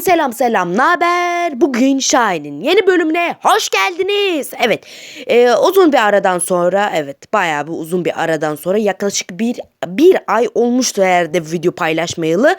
Selam selam selam. Naber? Bugün Şahin'in yeni bölümüne hoş geldiniz. Evet. e, uzun bir aradan sonra evet bayağı bir uzun bir aradan sonra yaklaşık bir bir ay olmuştu herhalde video paylaşmayalı.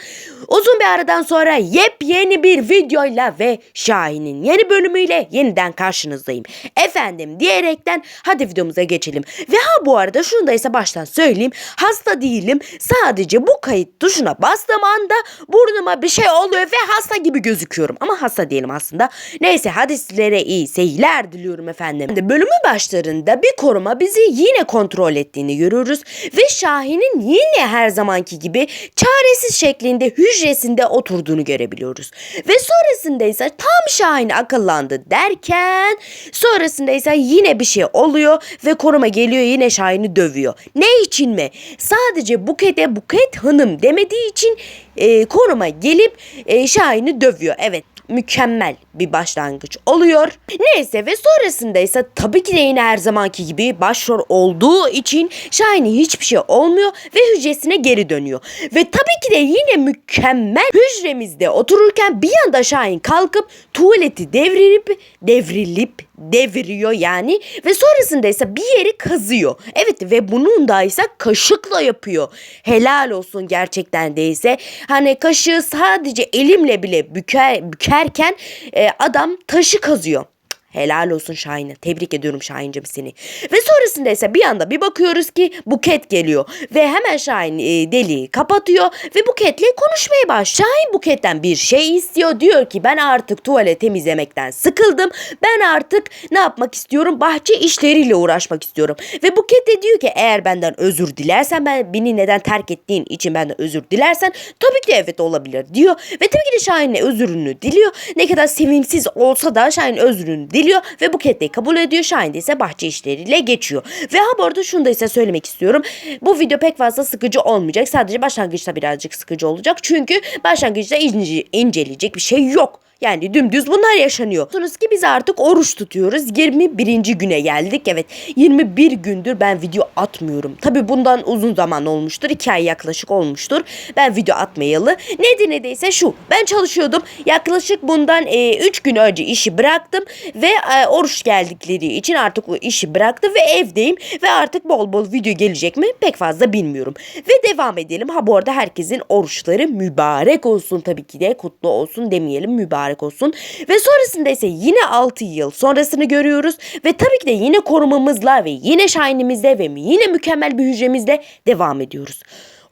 Uzun bir aradan sonra yepyeni bir videoyla ve Şahin'in yeni bölümüyle yeniden karşınızdayım. Efendim diyerekten hadi videomuza geçelim. Ve ha bu arada şunu da ise baştan söyleyeyim. Hasta değilim. Sadece bu kayıt tuşuna bastığım anda burnuma bir şey oluyor ve hasta gibi gözüküyorum. Ama hasta değilim aslında. Neyse hadi sizlere iyi seyirler diliyorum efendim. Şimdi Bölümün başlarında bir koruma bizi yine kontrol ettiğini görüyoruz. Ve Şahin'in yine her zamanki gibi çaresiz şeklinde hücresinde oturduğunu görebiliyoruz. Ve sonrasında ise tam Şahin akıllandı derken sonrasında ise yine bir şey oluyor ve koruma geliyor yine Şahin'i dövüyor. Ne için mi? Sadece Buket'e Buket Hanım demediği için e, koruma gelip e, Şahin'i dövüyor. Evet mükemmel bir başlangıç oluyor. Neyse ve sonrasında ise tabii ki de yine her zamanki gibi başrol olduğu için Şahin'e hiçbir şey olmuyor ve hücresine geri dönüyor. Ve tabii ki de yine mükemmel hücremizde otururken bir anda Şahin kalkıp tuvaleti devrilip devrilip deviriyor yani ve sonrasında ise bir yeri kazıyor. Evet ve bunun da ise kaşıkla yapıyor. Helal olsun gerçekten değilse. Hani kaşığı sadece elimle bile büker, bükerken e, adam taşı kazıyor. Helal olsun Şahin'e. Tebrik ediyorum Şahin'cim seni. Ve sonrasında ise bir anda bir bakıyoruz ki Buket geliyor. Ve hemen Şahin e, deliği kapatıyor ve Buket'le konuşmaya başlıyor. Şahin Buket'ten bir şey istiyor. Diyor ki ben artık tuvalet temizlemekten sıkıldım. Ben artık ne yapmak istiyorum? Bahçe işleriyle uğraşmak istiyorum. Ve Buket de diyor ki eğer benden özür dilersen ben beni neden terk ettiğin için benden özür dilersen tabii ki evet olabilir diyor. Ve tabii ki de Şahin'le özrünü diliyor. Ne kadar sevimsiz olsa da Şahin özrünü diliyor ve Buket de kabul ediyor. Şahin de ise bahçe işleriyle geçiyor. Ve ha bu arada şunu da ise söylemek istiyorum. Bu video pek fazla sıkıcı olmayacak. Sadece başlangıçta birazcık sıkıcı olacak. Çünkü başlangıçta ince, inceleyecek bir şey yok. Yani dümdüz bunlar yaşanıyor. Biliyorsunuz ki biz artık oruç tutuyoruz. 21. güne geldik. Evet 21 gündür ben video atmıyorum. Tabi bundan uzun zaman olmuştur. 2 ay yaklaşık olmuştur. Ben video atmayalı. Nedir nedeyse şu. Ben çalışıyordum. Yaklaşık bundan 3 e, gün önce işi bıraktım. Ve e, oruç geldikleri için artık işi bıraktım. Ve evdeyim. Ve artık bol bol video gelecek mi pek fazla bilmiyorum. Ve devam edelim. Ha bu arada herkesin oruçları mübarek olsun tabii ki de. Kutlu olsun demeyelim mübarek olsun. Ve sonrasında ise yine 6 yıl sonrasını görüyoruz. Ve tabii ki de yine korumamızla ve yine şahinimizle ve yine mükemmel bir hücremizle devam ediyoruz.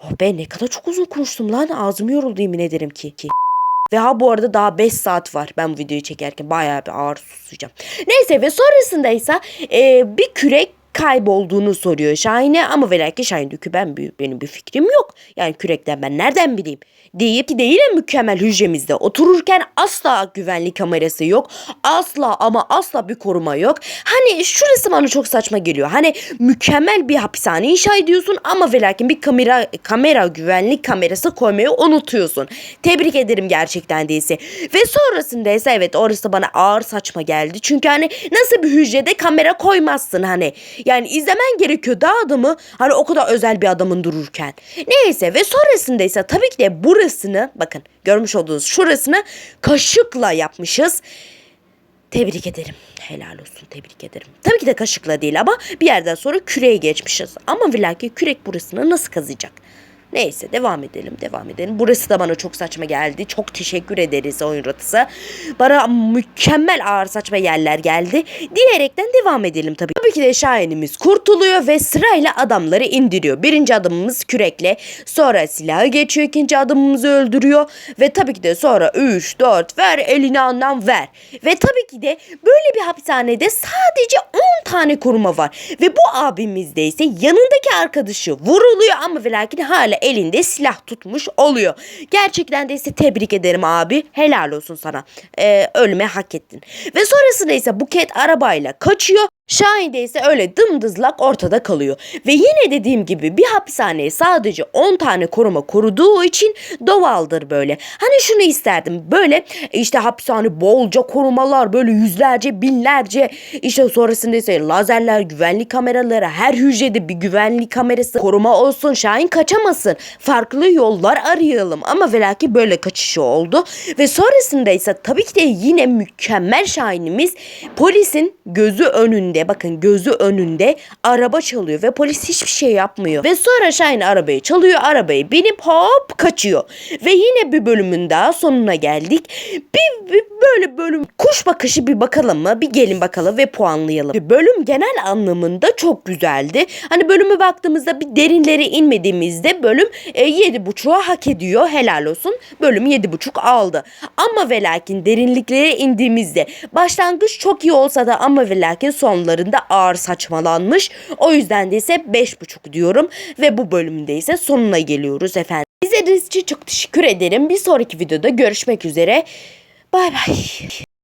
Oh be ne kadar çok uzun konuştum lan. Ağzım yoruldu yemin ederim ki. ki. Ve ha bu arada daha 5 saat var ben bu videoyu çekerken bayağı bir ağır susacağım. Neyse ve sonrasında ise e, bir kürek kaybolduğunu soruyor Şahin'e ama ve lakin Şahin diyor ki ben benim bir fikrim yok. Yani kürekten ben nereden bileyim? Deyip ki de yine mükemmel hücremizde otururken asla güvenlik kamerası yok. Asla ama asla bir koruma yok. Hani şurası bana çok saçma geliyor. Hani mükemmel bir hapishane inşa ediyorsun ama ve lakin bir kamera kamera güvenlik kamerası koymayı unutuyorsun. Tebrik ederim gerçekten değilse. Ve sonrasında ise evet orası bana ağır saçma geldi. Çünkü hani nasıl bir hücrede kamera koymazsın hani. Yani izlemen gerekiyor da adamı hani o kadar özel bir adamın dururken. Neyse ve sonrasında ise tabii ki de burasını bakın görmüş olduğunuz şurasını kaşıkla yapmışız. Tebrik ederim. Helal olsun tebrik ederim. Tabii ki de kaşıkla değil ama bir yerden sonra küreye geçmişiz. Ama ve kürek burasını nasıl kazıyacak? Neyse devam edelim devam edelim. Burası da bana çok saçma geldi. Çok teşekkür ederiz oyun ratısı. Bana mükemmel ağır saçma yerler geldi. Diyerekten devam edelim tabii. Tabii ki de Şahin'imiz kurtuluyor ve sırayla adamları indiriyor. Birinci adımımız kürekle. Sonra silahı geçiyor. ikinci adımımızı öldürüyor. Ve tabii ki de sonra 3, 4 ver elini anlam ver. Ve tabii ki de böyle bir hapishanede sadece 10 tane koruma var. Ve bu abimizde ise yanındaki arkadaşı vuruluyor ama ve lakin hala elinde silah tutmuş oluyor. Gerçekten de ise tebrik ederim abi. Helal olsun sana. Ee, ölüme hak ettin. Ve sonrasında ise Buket arabayla kaçıyor. Şahin de ise öyle dımdızlak ortada kalıyor. Ve yine dediğim gibi bir hapishaneye sadece 10 tane koruma koruduğu için doğaldır böyle. Hani şunu isterdim böyle işte hapishane bolca korumalar böyle yüzlerce binlerce işte sonrasında ise lazerler güvenlik kameraları her hücrede bir güvenlik kamerası koruma olsun Şahin kaçamasın. Farklı yollar arayalım ama velaki böyle kaçışı oldu. Ve sonrasında ise tabii ki de yine mükemmel Şahin'imiz polisin gözü önünde bakın gözü önünde araba çalıyor ve polis hiçbir şey yapmıyor. Ve sonra Şahin arabayı çalıyor arabayı binip hop kaçıyor. Ve yine bir bölümün daha sonuna geldik. Bir, bir böyle bölüm kuş bakışı bir bakalım mı? Bir gelin bakalım ve puanlayalım. Bölüm genel anlamında çok güzeldi. Hani bölüme baktığımızda bir derinlere inmediğimizde bölüm e, 7.5'a hak ediyor. Helal olsun. Bölüm 7.5 aldı. Ama ve lakin derinliklere indiğimizde başlangıç çok iyi olsa da ama ve lakin sonlarında ağır saçmalanmış. O yüzden de ise 5.5 diyorum ve bu bölümde ise sonuna geliyoruz efendim. İzlediğiniz için çok teşekkür ederim. Bir sonraki videoda görüşmek üzere. Bay bay.